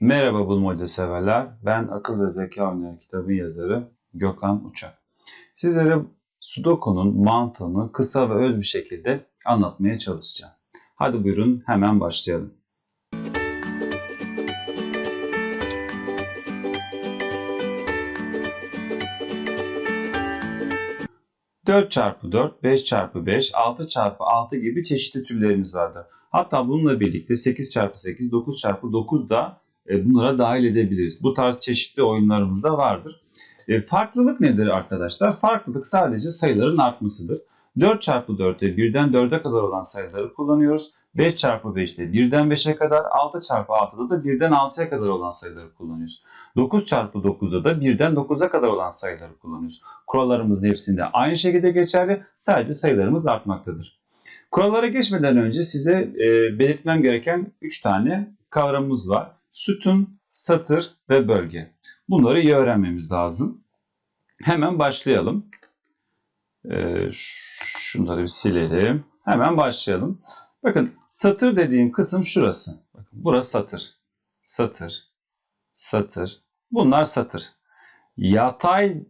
Merhaba bulmaca severler. Ben Akıl ve Zeka Oyunları kitabın yazarı Gökhan Uçak. Sizlere Sudoku'nun mantığını kısa ve öz bir şekilde anlatmaya çalışacağım. Hadi buyurun hemen başlayalım. Dört çarpı 4, 5 çarpı 5, 6 çarpı 6 gibi çeşitli türlerimiz vardır. Hatta bununla birlikte 8 çarpı 8, 9 çarpı 9 da bunlara dahil edebiliriz. Bu tarz çeşitli oyunlarımız da vardır. E, farklılık nedir arkadaşlar? Farklılık sadece sayıların artmasıdır. 4 çarpı 4'te 1'den 4'e kadar olan sayıları kullanıyoruz. 5 çarpı 5'te 1'den 5'e kadar, 6 çarpı 6'da da 1'den 6'ya kadar olan sayıları kullanıyoruz. 9 çarpı 9'da da 1'den 9'a kadar olan sayıları kullanıyoruz. Kurallarımız hepsinde aynı şekilde geçerli, sadece sayılarımız artmaktadır. Kurallara geçmeden önce size e, belirtmem gereken 3 tane kavramımız var. Sütun, satır ve bölge. Bunları iyi öğrenmemiz lazım. Hemen başlayalım. Ee, şunları bir silelim. Hemen başlayalım. Bakın satır dediğim kısım şurası. Bakın burası satır. Satır. Satır. Bunlar satır. Yatay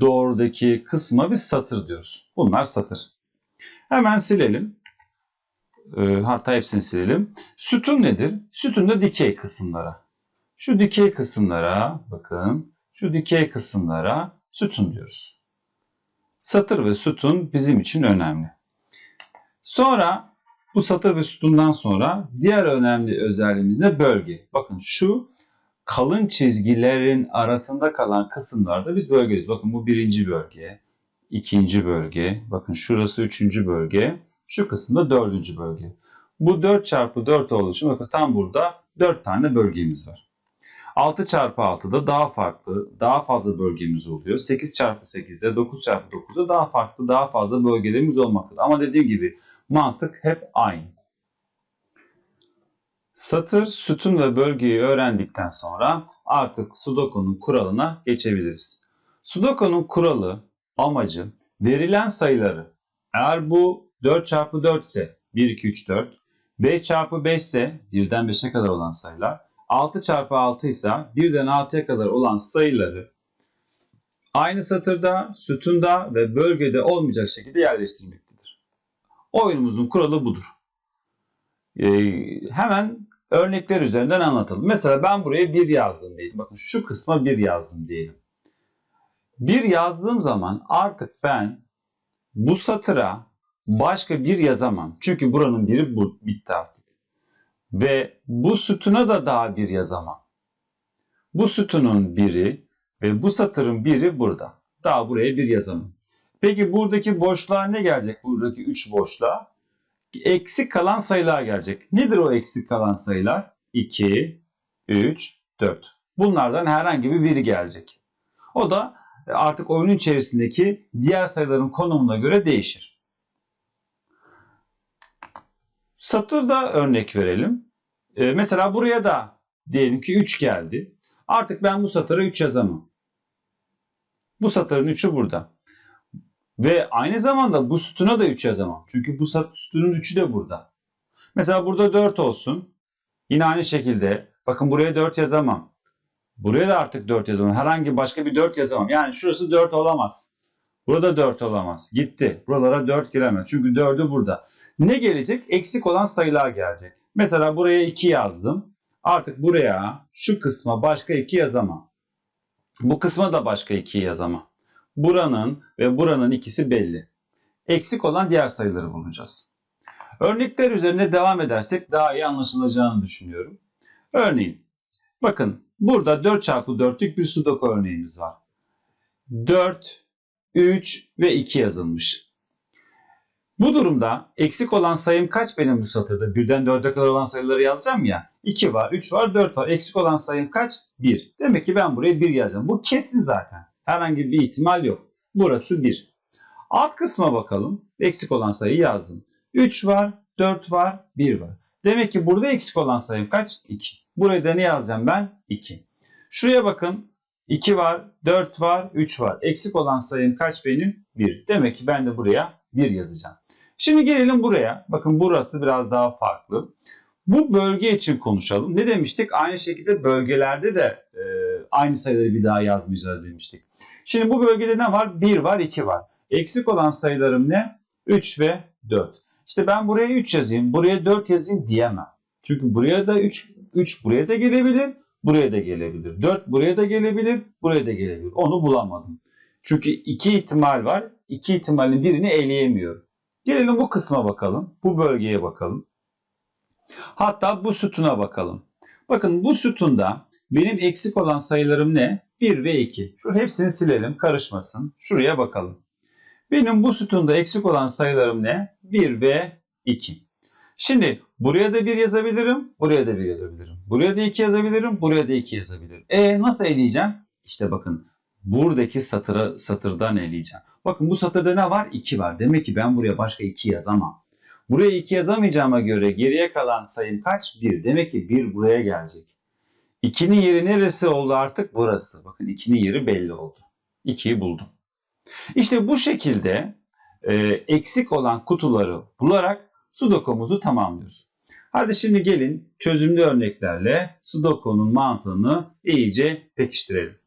doğrudaki kısma biz satır diyoruz. Bunlar satır. Hemen silelim. Ee, hatta hepsini silelim. Sütun nedir? Sütun da dikey kısımlara. Şu dikey kısımlara bakın. Şu dikey kısımlara sütun diyoruz. Satır ve sütun bizim için önemli. Sonra bu satır ve sütundan sonra diğer önemli özelliğimiz ne? Bölge. Bakın şu kalın çizgilerin arasında kalan kısımlarda biz bölge diyoruz. Bakın bu birinci bölge, ikinci bölge, bakın şurası üçüncü bölge, şu kısımda dördüncü bölge. Bu 4 çarpı 4 olduğu için bakın tam burada 4 tane bölgemiz var. 6 çarpı 6'da daha farklı, daha fazla bölgemiz oluyor. 8 çarpı 8'de, 9 çarpı 9'da daha farklı, daha fazla bölgelerimiz olmaktadır. Ama dediğim gibi mantık hep aynı. Satır, sütun ve bölgeyi öğrendikten sonra artık Sudoku'nun kuralına geçebiliriz. Sudoku'nun kuralı, amacı verilen sayıları eğer bu 4 çarpı 4 ise 1, 2, 3, 4, 5 çarpı 5 ise 1'den 5'e kadar olan sayılar, 6 çarpı 6 ise 1'den 6'ya kadar olan sayıları aynı satırda, sütunda ve bölgede olmayacak şekilde yerleştirmektedir. Oyunumuzun kuralı budur. Ee, hemen örnekler üzerinden anlatalım. Mesela ben buraya 1 yazdım diyelim. Bakın şu kısma 1 yazdım diyelim. 1 yazdığım zaman artık ben bu satıra başka bir yazamam. Çünkü buranın biri bu, bitti artık. Ve bu sütuna da daha bir yazamam. Bu sütunun biri ve bu satırın biri burada. Daha buraya bir yazamam. Peki buradaki boşluğa ne gelecek? Buradaki 3 boşluğa. Eksik kalan sayılar gelecek. Nedir o eksik kalan sayılar? 2, 3, 4. Bunlardan herhangi bir biri gelecek. O da artık oyunun içerisindeki diğer sayıların konumuna göre değişir. Satırda örnek verelim. Ee, mesela buraya da diyelim ki 3 geldi. Artık ben bu satıra 3 yazamam. Bu satırın 3'ü burada. Ve aynı zamanda bu sütuna da 3 yazamam. Çünkü bu sütunun 3'ü de burada. Mesela burada 4 olsun. Yine aynı şekilde bakın buraya 4 yazamam. Buraya da artık 4 yazamam. Herhangi başka bir 4 yazamam. Yani şurası 4 olamaz. Burada 4 olamaz. Gitti. Buralara 4 giremez. Çünkü 4'ü burada. Ne gelecek? Eksik olan sayılar gelecek. Mesela buraya 2 yazdım. Artık buraya şu kısma başka 2 yazamam. Bu kısma da başka 2 yazamam. Buranın ve buranın ikisi belli. Eksik olan diğer sayıları bulacağız. Örnekler üzerine devam edersek daha iyi anlaşılacağını düşünüyorum. Örneğin bakın burada 4 çarpı 4'lük bir sudoku örneğimiz var. 4, 3 ve 2 yazılmış. Bu durumda eksik olan sayım kaç benim bu satırda? Birden 4'e kadar olan sayıları yazacağım ya. 2 var, 3 var, 4 var. Eksik olan sayım kaç? 1. Demek ki ben buraya 1 yazacağım. Bu kesin zaten. Herhangi bir ihtimal yok. Burası 1. Alt kısma bakalım. Eksik olan sayıyı yazdım. 3 var, 4 var, 1 var. Demek ki burada eksik olan sayım kaç? 2. Buraya da ne yazacağım ben? 2. Şuraya bakın. 2 var, 4 var, 3 var. Eksik olan sayım kaç benim? 1. Demek ki ben de buraya 1 yazacağım. Şimdi gelelim buraya. Bakın burası biraz daha farklı. Bu bölge için konuşalım. Ne demiştik? Aynı şekilde bölgelerde de e, aynı sayıları bir daha yazmayacağız demiştik. Şimdi bu bölgede ne var? 1 var, 2 var. Eksik olan sayılarım ne? 3 ve 4. İşte ben buraya 3 yazayım, buraya 4 yazayım diyemem. Çünkü buraya da 3, 3 buraya da gelebilir, buraya da gelebilir. 4 buraya da gelebilir, buraya da gelebilir. Onu bulamadım. Çünkü iki ihtimal var. İki ihtimalin birini eleyemiyorum. Gelelim bu kısma bakalım. Bu bölgeye bakalım. Hatta bu sütuna bakalım. Bakın bu sütunda benim eksik olan sayılarım ne? 1 ve 2. Şu hepsini silelim karışmasın. Şuraya bakalım. Benim bu sütunda eksik olan sayılarım ne? 1 ve 2. Şimdi buraya da 1 yazabilirim, buraya da 1 yazabilirim. Buraya da 2 yazabilirim, buraya da 2 yazabilirim. E nasıl eleyeceğim? İşte bakın buradaki satıra, satırdan eleyeceğim. Bakın bu satırda ne var? 2 var. Demek ki ben buraya başka 2 yazamam. Buraya 2 yazamayacağıma göre geriye kalan sayım kaç? 1. Demek ki 1 buraya gelecek. 2'nin yeri neresi oldu artık? Burası. Bakın 2'nin yeri belli oldu. 2'yi buldum. İşte bu şekilde e, eksik olan kutuları bularak Sudoku'muzu tamamlıyoruz. Hadi şimdi gelin çözümlü örneklerle Sudoku'nun mantığını iyice pekiştirelim.